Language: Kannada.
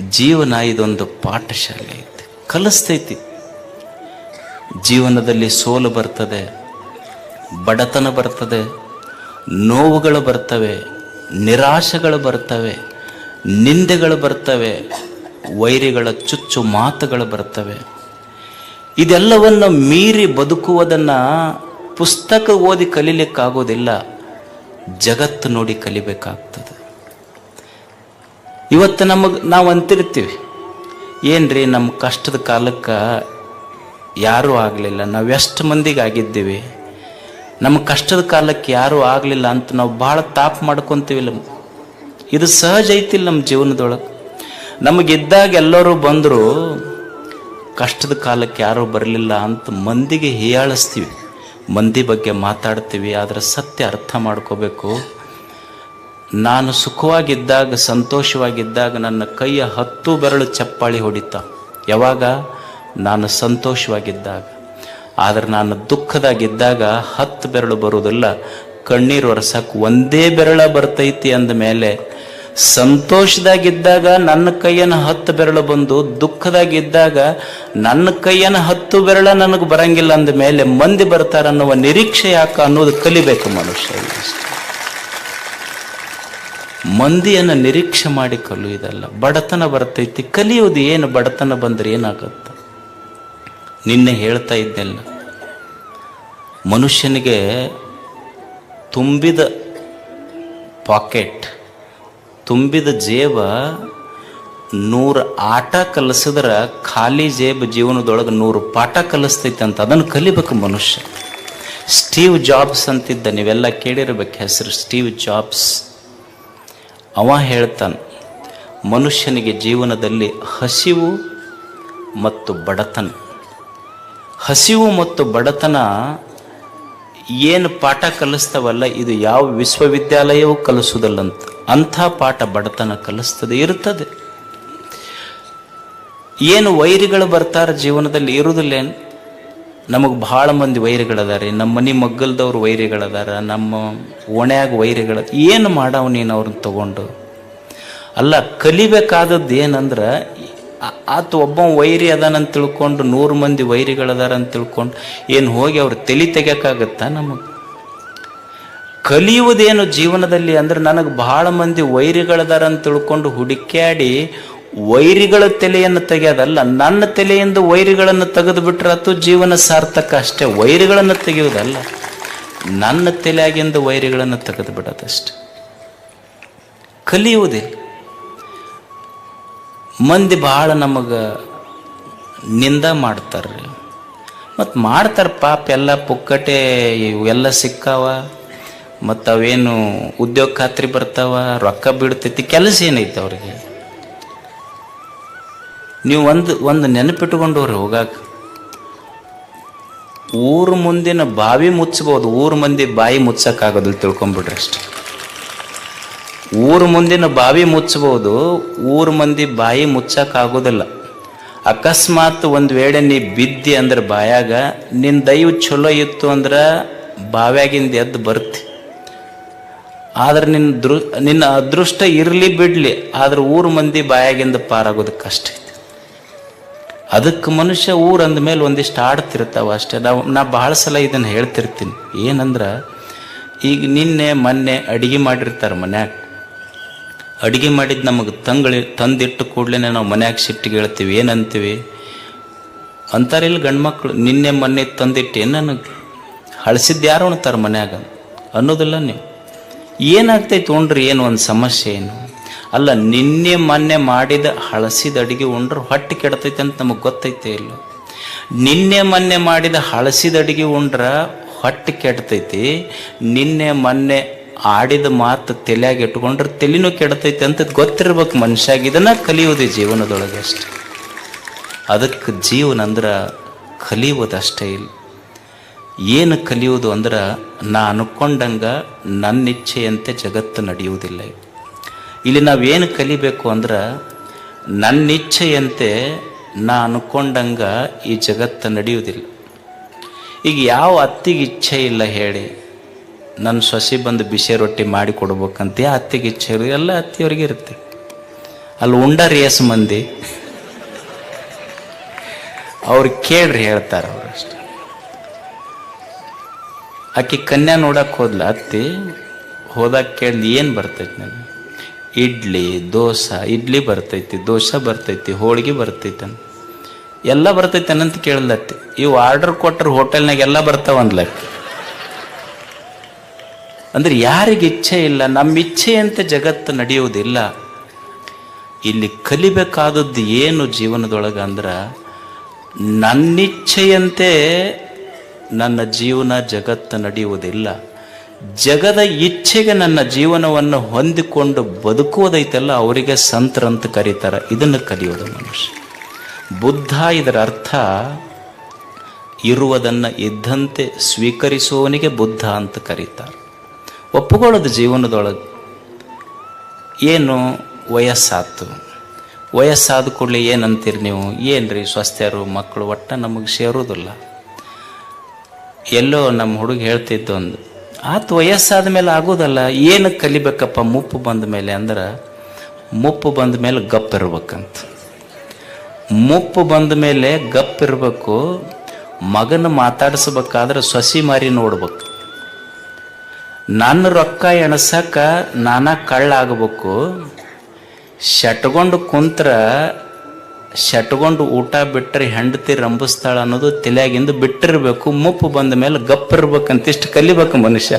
ಜೀವನ ಇದೊಂದು ಪಾಠಶಾಲೆ ಐತಿ. ಕಲಿಸ್ತೈತಿ. ಜೀವನದಲ್ಲಿ ಸೋಲು ಬರ್ತದೆ, ಬಡತನ ಬರ್ತದೆ, ನೋವುಗಳು ಬರ್ತವೆ, ನಿರಾಶೆಗಳು ಬರ್ತವೆ, ನಿಂದೆಗಳು ಬರ್ತವೆ, ವೈರಿಗಳ ಚುಚ್ಚು ಮಾತುಗಳು ಬರ್ತವೆ. ಇದೆಲ್ಲವನ್ನು ಮೀರಿ ಬದುಕುವುದನ್ನು ಪುಸ್ತಕ ಓದಿ ಕಲೀಲಿಕ್ಕಾಗೋದಿಲ್ಲ, ಜಗತ್ತು ನೋಡಿ ಕಲಿಬೇಕಾಗ್ತದೆ. ಇವತ್ತು ನಮಗೆ ನಾವು ಅಂತಿರ್ತೀವಿ. ಏನ್ರಿ ನಮ್ಮ ಕಷ್ಟದ ಕಾಲಕ್ಕೆ ಯಾರೂ ಆಗಲಿಲ್ಲ. ನಾವು ಎಷ್ಟು ಮಂದಿಗೆ ಆಗಿದ್ದೀವಿ. ನಮ್ಮ ಕಷ್ಟದ ಕಾಲಕ್ಕೆ ಯಾರೂ ಆಗಲಿಲ್ಲ ಅಂತ ನಾವು ಭಾಳ ತಾಪ ಮಾಡ್ಕೊತೀವಿಲ್ಲ ಇದು ಸಹಜ ಐತಿಲ್ಲ ನಮ್ಮ ಜೀವನದೊಳಗೆ. ನಮಗಿದ್ದಾಗ ಎಲ್ಲರೂ ಬಂದರು, ಕಷ್ಟದ ಕಾಲಕ್ಕೆ ಯಾರೂ ಬರಲಿಲ್ಲ ಅಂತ ಮಂದಿಗೆ ಹೀಯಾಳಿಸ್ತೀವಿ ಮಂದಿ ಬಗ್ಗೆ ಮಾತಾಡ್ತೀವಿ, ಆದರೆ ಸತ್ಯ ಅರ್ಥ ಮಾಡ್ಕೋಬೇಕು. ನಾನು ಸುಖವಾಗಿದ್ದಾಗ, ಸಂತೋಷವಾಗಿದ್ದಾಗ ನನ್ನ ಕೈಯ ಹತ್ತು ಬೆರಳು ಚಪ್ಪಾಳಿ ಹೊಡಿತ. ಯಾವಾಗ? ನಾನು ಸಂತೋಷವಾಗಿದ್ದಾಗ. ಆದರೆ ನಾನು ದುಃಖದಾಗಿದ್ದಾಗ ಹತ್ತು ಬೆರಳು ಬರುವುದಿಲ್ಲ. ಕಣ್ಣೀರು ಒರೆಸಕ್ಕೆ ಒಂದೇ ಬೆರಳ ಬರ್ತೈತಿ ಅಂದ ಮೇಲೆ, ಸಂತೋಷದಾಗಿದ್ದಾಗ ನನ್ನ ಕೈಯನ್ನು ಹತ್ತು ಬೆರಳು ಬಂದು, ದುಃಖದಾಗಿದ್ದಾಗ ನನ್ನ ಕೈಯನ್ನು ಹತ್ತು ಬೆರಳ ನನಗೆ ಬರಂಗಿಲ್ಲ ಅಂದ ಮೇಲೆ ಮಂದಿ ಬರ್ತಾರನ್ನುವ ನಿರೀಕ್ಷೆ ಯಾಕೆ ಅನ್ನೋದು ಕಲಿಬೇಕು ಮನುಷ್ಯ. ಮಂದಿಯನ್ನು ನಿರೀಕ್ಷೆ ಮಾಡಿ ಕಲಿಯುವುದಲ್ಲ ಬಡತನ ಬರ್ತೈತಿ. ಕಲಿಯೋದು ಏನು? ಬಡತನ ಬಂದ್ರೆ ಏನಾಗುತ್ತೆ? ನಿನ್ನೆ ಹೇಳ್ತಾ ಇದ್ದೆಲ್ಲ ಮನುಷ್ಯನಿಗೆ ತುಂಬಿದ ಪಾಕೆಟ್, ತುಂಬಿದ ಜೇಬ, ನೂರು ಆಟ ಕಲಿಸಿದ್ರೆ ಖಾಲಿ ಜೇಬ ಜೀವನದೊಳಗೆ ನೂರು ಪಾಠ ಕಲಿಸ್ತೈತೆ ಅಂತ ಅದನ್ನು ಕಲಿಬೇಕು ಮನುಷ್ಯ. ಸ್ಟೀವ್ ಜಾಬ್ಸ್ ಅಂತಿದ್ದ, ನೀವೆಲ್ಲ ಕೇಳಿರ್ಬೇಕು ಹೆಸರು. Steve Jobs. ಅವ ಹೇಳ್ತಾನೆ, ಮನುಷ್ಯನಿಗೆ ಜೀವನದಲ್ಲಿ ಹಸಿವು ಮತ್ತು ಬಡತನ. ಹಸಿವು ಮತ್ತು ಬಡತನ ಏನು ಪಾಠ ಕಲಿಸ್ತಾವಲ್ಲ, ಇದು ಯಾವ ವಿಶ್ವವಿದ್ಯಾಲಯವೂ ಕಲಿಸೋದಲ್ಲಂತ ಅಂಥ ಪಾಠ ಬಡತನ ಕಲಿಸ್ತದೆ, ಇರ್ತದೆ. ಏನು ವೈರಿಗಳು ಬರ್ತಾರೆ ಜೀವನದಲ್ಲಿ ಇರುವುದಿಲ್ಲೇನು ನಮಗೆ ಭಾಳ ಮಂದಿ ವೈರಿಗಳದಾರೆ ನಮ್ಮ ಮನೆ ಮಗ್ಗಲ್ದವ್ರು ವೈರಿಗಳದಾರ, ನಮ್ಮ ಓಣ್ಯಾಗ ವೈರಿಗಳ, ಏನು ಮಾಡವ ನೀನು ಅವ್ರನ್ನ ತಗೊಂಡು? ಅಲ್ಲ, ಕಲಿಬೇಕಾದದ್ದು ಏನಂದ್ರೆ ಆತ ಒಬ್ಬ ವೈರಿ ಅದಾನಂತ ತಿಳ್ಕೊಂಡು, ನೂರು ಮಂದಿ ವೈರಿಗಳದಾರ ಅಂತ ತಿಳ್ಕೊಂಡು, ಏನು ಹೋಗಿ ಅವ್ರು ತಲೆ ತೆಗಿಯೋಕ್ಕಾಗತ್ತಾ ನಮಗೆ? ಕಲಿಯುವುದೇನು ಜೀವನದಲ್ಲಿ ಅಂದ್ರೆ ನನಗೆ ಬಹಳ ಮಂದಿ ವೈರಿಗಳದಾರ ಅಂತ ತಿಳ್ಕೊಂಡು ಹುಡುಕ್ಯಾಡಿ ವೈರಿಗಳ ತಲೆಯನ್ನು ತೆಗೆಯೋದಲ್ಲ, ನನ್ನ ತಲೆಯಿಂದ ವೈರಿಗಳನ್ನು ತೆಗೆದು ಬಿಟ್ರೆ ಅದು ಜೀವನ ಸಾರ್ಥಕ ಅಷ್ಟೇ. ವೈರಿಗಳನ್ನು ತೆಗೆಯುವುದಲ್ಲ, ನನ್ನ ತಲೆಯಾಗಿಂದ ವೈರಿಗಳನ್ನು ತೆಗೆದು ಬಿಡೋದಷ್ಟೆ. ಕಲಿಯುವುದೇ. ಮಂದಿ ಭಾಳ ನಮಗೆ ನಿಂದ ಮಾಡ್ತಾರೆ ಮತ್ತು ಮಾಡ್ತಾರೆ ಪಾಪ ಎಲ್ಲ ಪುಕ್ಕಟೆ ಇವೆಲ್ಲ ಸಿಕ್ಕಾವ ಮತ್ತು ಅವೇನು ಉದ್ಯೋಗ ಖಾತ್ರಿ ಬರ್ತಾವ, ರೊಕ್ಕ ಬಿಡ್ತೈತಿ ಕೆಲಸ ಏನೈತೆ ಅವ್ರಿಗೆ? ನೀವು ಒಂದು ಒಂದು ನೆನಪಿಟ್ಟುಕೊಂಡವ್ರಿ ಹೋಗಾಕ. ಊರು ಮುಂದಿನ ಬಾವಿ ಮುಚ್ಚಬಹುದು ಊರು ಮಂದಿ ಬಾಯಿ ಮುಚ್ಚಕ್ಕಾಗೋದಿಲ್ಲ ತಿಳ್ಕೊಂಬಿಡ್ರಿ ಅಷ್ಟೆ. ಊರು ಮುಂದಿನ ಬಾವಿ ಮುಚ್ಚಬಹುದು ಊರು ಮಂದಿ ಬಾಯಿ ಮುಚ್ಚಕ್ಕಾಗೋದಿಲ್ಲ. ಅಕಸ್ಮಾತ್ ಒಂದು ವೇಳೆ ನೀ ಬಿದ್ದಿ ಅಂದ್ರೆ ಬಾಯಾಗ ನಿನ್ನ ದೈವ ಚಲೋ ಇತ್ತು ಅಂದ್ರೆ ಬಾವ್ಯಾಗಿಂದ ಎದ್ದು ಬರ್ತಿ. ಆದ್ರೆ ನಿನ್ನ ದೃ, ನಿನ್ನ ಅದೃಷ್ಟ ಇರಲಿ ಬಿಡಲಿ, ಆದ್ರೆ ಊರು ಮಂದಿ ಬಾಯಾಗಿಂದ ಪಾರಾಗೋದು ಕಷ್ಟ ಐತಿ ಅದಕ್ಕೆ ಮನುಷ್ಯ ಊರಂದ ಮೇಲೆ ಒಂದಿಷ್ಟು ಆಡ್ತಿರ್ತಾವ ಅಷ್ಟೇ. ನಾವು, ನಾ ಭಾಳ ಸಲ ಇದನ್ನು ಹೇಳ್ತಿರ್ತೀನಿ. ಏನಂದ್ರೆ, ಈಗ ನಿನ್ನೆ, ಮೊನ್ನೆ ಅಡುಗೆ ಮಾಡಿರ್ತಾರೆ ಮನ್ಯಾಗ. ಅಡುಗೆ ಮಾಡಿದ್ದು ನಮಗೆ ತಂಗಳಿ, ತಂದಿಟ್ಟು ಕೂಡಲೇ ನಾವು ಮನ್ಯಾಗ ಸಿಟ್ಟಿಗೆ ಹೇಳ್ತೀವಿ, ಏನಂತೀವಿ? ಅಂತಾರಿಲ್ಲ ಗಂಡ್ಮಕ್ಳು, ನಿನ್ನೆ, ಮೊನ್ನೆ ತಂದಿಟ್ಟು ನನಗೆ ಹಳಸಿದ್ದು ಯಾರು ಉಣ್ತಾರೆ ಮನ್ಯಾಗ? ಅನ್ನೋದಿಲ್ಲ ನೀವು. ಏನಾಗ್ತೈತೆ ತೊಗೊಂಡ್ರಿ ಏನು ಒಂದು ಸಮಸ್ಯೆ ಏನು? ಅಲ್ಲ, ನಿನ್ನೆ ಮೊನ್ನೆ ಮಾಡಿದ ಹಳಸಿದ ಅಡಿಗೆ ಉಂಡ್ರೆ ಹೊಟ್ಟೆ ಕೆಡತೈತೆ ಅಂತ ನಮಗೆ ಗೊತ್ತೈತೆ ಇಲ್ಲ. ನಿನ್ನೆ ಮೊನ್ನೆ ಮಾಡಿದ ಹಳಸಿದ ಅಡಿಗೆ ಉಂಡ್ರ ಹೊಟ್ಟೆ ಕೆಡ್ತೈತಿ. ನಿನ್ನೆ ಮೊನ್ನೆ ಆಡಿದ ಮಾತು ತಲೆಯಾಗಿ ಇಟ್ಕೊಂಡ್ರೆ ತಲೆನೂ ಕೆಡ್ತೈತೆ ಅಂತ ಗೊತ್ತಿರ್ಬೇಕು ಮನುಷ್ಯಾಗ ಇದನ್ನ ಕಲಿಯೋದು ಜೀವನದೊಳಗೆ ಅಷ್ಟೆ. ಅದಕ್ಕೆ ಜೀವನ ಅಂದ್ರೆ ಕಲಿಯೋದಷ್ಟೇ ಇಲ್ಲ. ಏನು ಕಲಿಯೋದು ಅಂದ್ರೆ ನಾ ಅನ್ಕೊಂಡಂಗೆ ನನ್ನ ಇಚ್ಛೆಯಂತೆ ಜಗತ್ತು ನಡೆಯುವುದಿಲ್ಲ. ಇಲ್ಲಿ ನಾವೇನು ಕಲಿಬೇಕು ಅಂದ್ರೆ ನನ್ನ ಇಚ್ಛೆಯಂತೆ ನಾ ಅನ್ಕೊಂಡಂಗ ಈ ಜಗತ್ತು ನಡೆಯುವುದಿಲ್ಲ. ಈಗ ಯಾವ ಅತ್ತಿಗೆ ಇಚ್ಛೆ ಇಲ್ಲ ಹೇಳಿ ನನ್ನ ಸೊಸೆ ಬಂದು ಬಿಸಿ ರೊಟ್ಟಿ ಮಾಡಿ ಕೊಡ್ಬೇಕಂತ ಯಾ ಅತ್ತಿಗೆ ಇಚ್ಛೆ ಇರೋ ಎಲ್ಲ ಅತ್ತಿಯವ್ರಿಗೆ ಇರುತ್ತೆ. ಅಲ್ಲಿ ಉಂಡ ರೇಸ್ ಮಂದಿ. ಅವ್ರು ಕೇಳ್ರಿ ಹೇಳ್ತಾರೆ ಅವ್ರು ಅಷ್ಟೆ. ಆಕೆ ಕನ್ಯಾ ನೋಡಕ್ಕೆ ಹೋದ್ಲ ಅತ್ತಿ, ಹೋದಾಗ ಕೇಳ್ದು ಏನು ಬರ್ತೈತೆ ನನಗೆ? ಇಡ್ಲಿ, ದೋಸೆ, ಇಡ್ಲಿ ಬರ್ತೈತಿ, ದೋಸೆ ಬರ್ತೈತಿ, ಹೋಳಿಗೆ ಬರ್ತೈತೆ ಎಲ್ಲ ಬರ್ತೈತಿ ಅನ್ನಂತ ಕೇಳಲತ್ತಿ. ಇವು ಆರ್ಡರ್ ಕೊಟ್ಟರು ಹೋಟೆಲ್ನಾಗ ಎಲ್ಲ ಬರ್ತಾವ ಅಂದ್ಲಕ್ಕಿ ಅಂದ್ರೆ ಯಾರಿಗೆ ಇಚ್ಛೆ ಇಲ್ಲ ನಮ್ಮ ಇಚ್ಛೆಯಂತೆ ಜಗತ್ತು ನಡೆಯುವುದಿಲ್ಲ. ಇಲ್ಲಿ ಕಲಿಬೇಕಾದದ್ದು ಏನು ಜೀವನದೊಳಗೆ ಅಂದ್ರೆ, ನನ್ನಿಚ್ಛೆಯಂತೆ ನನ್ನ ಜೀವನ ಜಗತ್ತು ನಡೆಯುವುದಿಲ್ಲ. ಜಗದ ಇಚ್ಛೆಗೆ ನನ್ನ ಜೀವನವನ್ನು ಹೊಂದಿಕೊಂಡು ಬದುಕೋದೈತಲ್ಲ ಅವರಿಗೆ ಸಂತರಂತ ಕರೀತಾರೆ. ಇದನ್ನು ಕಲಿಯೋದು ಮನುಷ್ಯ. ಬುದ್ಧ ಇದರ ಅರ್ಥ, ಇರುವುದನ್ನು ಇದ್ದಂತೆ ಸ್ವೀಕರಿಸುವವನಿಗೆ ಬುದ್ಧ ಅಂತ ಕರೀತಾರೆ. ಒಪ್ಪುಕೊಳ್ಳೋದು ಜೀವನದೊಳಗೆ. ಏನು? ವಯಸ್ಸಾತು. ವಯಸ್ಸಾದ ಕೂಡಲೇ ಏನಂತೀರಿ ನೀವು? ಏನ್ರಿ ಸ್ವಸ್ಥರು, ಮಕ್ಕಳು, ಒಟ್ಟ ನಮಗೆ ಸೇರೋದಿಲ್ಲ ಎಲ್ಲೋ ನಮ್ಮ ಹುಡುಗ ಹೇಳ್ತಿದ್ದು ಒಂದು ಆತು ವಯಸ್ಸಾದ ಮೇಲೆ ಆಗೋದಲ್ಲ, ಏನು ಕಲಿಬೇಕಪ್ಪ ಮುಪ್ಪು ಬಂದ ಮೇಲೆ ಅಂದ್ರೆ, ಮುಪ್ಪು ಬಂದ ಮೇಲೆ ಗಪ್ ಇರ್ಬೇಕಂತ ಮುಪ್ಪು ಬಂದ ಮೇಲೆ ಗಪ್ ಇರಬೇಕು ಮಗನ ಮಾತಾಡಿಸ್ಬೇಕಾದ್ರೆ ಸೊಸಿ ಮಾರಿ ನೋಡ್ಬೇಕು. ನನ್ನ ರೊಕ್ಕ ಎಣಸಕ್ಕ ನಾನಾ ಕಳ್ಳಾಗಬೇಕು ಶಟ್ಕೊಂಡು ಕುಂತ್ರ ಶಟ್ಕೊಂಡು ಊಟ ಬಿಟ್ಟರೆ ಹೆಂಡತಿ ರಂಬಿಸ್ತಾಳ ಅನ್ನೋದು ತಲೆಯಾಗಿಂದು ಬಿಟ್ಟಿರಬೇಕು ಮುಪ್ಪು ಬಂದ ಮೇಲೆ ಗಪ್ಪಿರ್ಬೇಕಂತಿಷ್ಟು ಕಲಿಬೇಕು ಮನುಷ್ಯ.